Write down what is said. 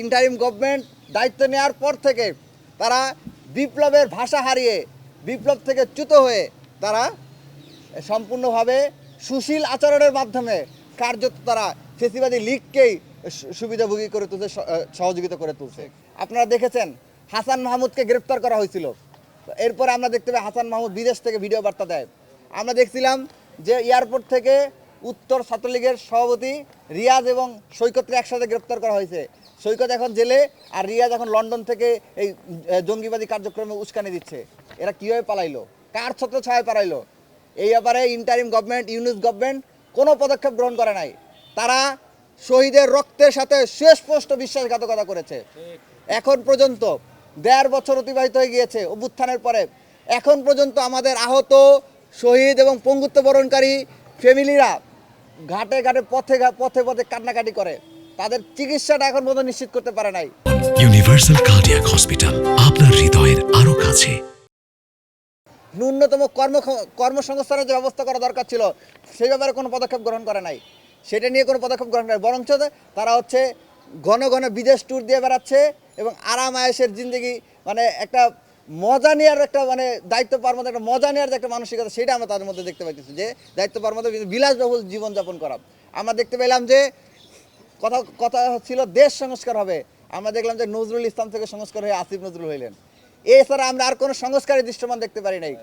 Interim government দায়িত্ব নেওয়ার পর থেকে তারা বিপ্লবের ভাষা হারিয়ে, বিপ্লব থেকে চ্যুত হয়ে তারা সম্পূর্ণভাবে সুশীল আচরণের মাধ্যমে কার্যত তারা ফেসিবাদী লীগকেই সুবিধাভোগী করে তুলছে সহযোগিতা করে তুলছে। আপনারা দেখেছেন, হাসান মাহমুদকে গ্রেপ্তার করা হয়েছিল। এরপরে আমরা দেখতে পাই হাসান মাহমুদ বিদেশ থেকে ভিডিও বার্তা দেয়। আমরা দেখছিলাম যে এয়ারপোর্ট থেকে উত্তর ছাত্রলীগের সভাপতি রিয়াজ এবং সৈকতকে একসাথে গ্রেপ্তার করা হয়েছে। সৈকত এখন জেলে আর রিয়াজ এখন লন্ডন থেকে এই জঙ্গিবাদী কার্যক্রমে উস্কানি দিচ্ছে। এরা কীভাবে পালাইলো? কার ছত্র ছায় পালাইলো? এই ব্যাপারে ইন্টারিম গভর্নমেন্ট ইউনিস গভর্নমেন্ট কোনো পদক্ষেপ গ্রহণ করে নাই। তারা শহীদের রক্তের সাথে সুস্পষ্ট বিশ্বাসঘাতকতা করেছে। এখন পর্যন্ত দেড় বছর অতিবাহিত হয়ে গিয়েছে অভ্যুত্থানের পরে। এখন পর্যন্ত আমাদের আহত, শহীদ এবং পঙ্গুত্ব বরণকারী ফ্যামিলিরা ঘাটে ঘাটে পথে পথে পথে কান্নাকাটি করে। তাদের চিকিৎসাটা এখন পর্যন্ত নিশ্চিত করতে পারে নাই। ইউনিভার্সাল কার্ডিয়াক হসপিটাল আপনার হৃদয়ের আরও কাছে। ন্যূনতম কর্ম কর্মসংস্থানের যে ব্যবস্থা করা দরকার ছিল সেই ব্যাপারে কোনো পদক্ষেপ গ্রহণ করে নাই। সেটা নিয়ে কোনো পদক্ষেপ গ্রহণ করে। বরঞ্চ তারা হচ্ছে ঘন ঘন বিদেশ ট্যুর দিয়ে বেড়াচ্ছে এবং আরাম আয়েসের জিন্দগি মানে একটা মজা নেওয়ার একটা মানে দায়িত্ব পাওয়ার মধ্যে একটা মজা নেওয়ার যে একটা মানসিকতা সেটা আমরা তাদের মধ্যে দেখতে পাইতেছি যে দায়িত্ব পাওয়ার মধ্যে বিলাসবহুল জীবনযাপন করা। আমরা দেখতে পেলাম যে কথা কথা ছিল দেশ সংস্কার হবে। আমরা দেখলাম যে নজরুল ইসলাম থেকে সংস্কার হয়ে আসিফ নজরুল হইলেন। এছাড়া আমরা আর কোনো সংস্কারের দৃশ্যমান দেখতে পারি নাই।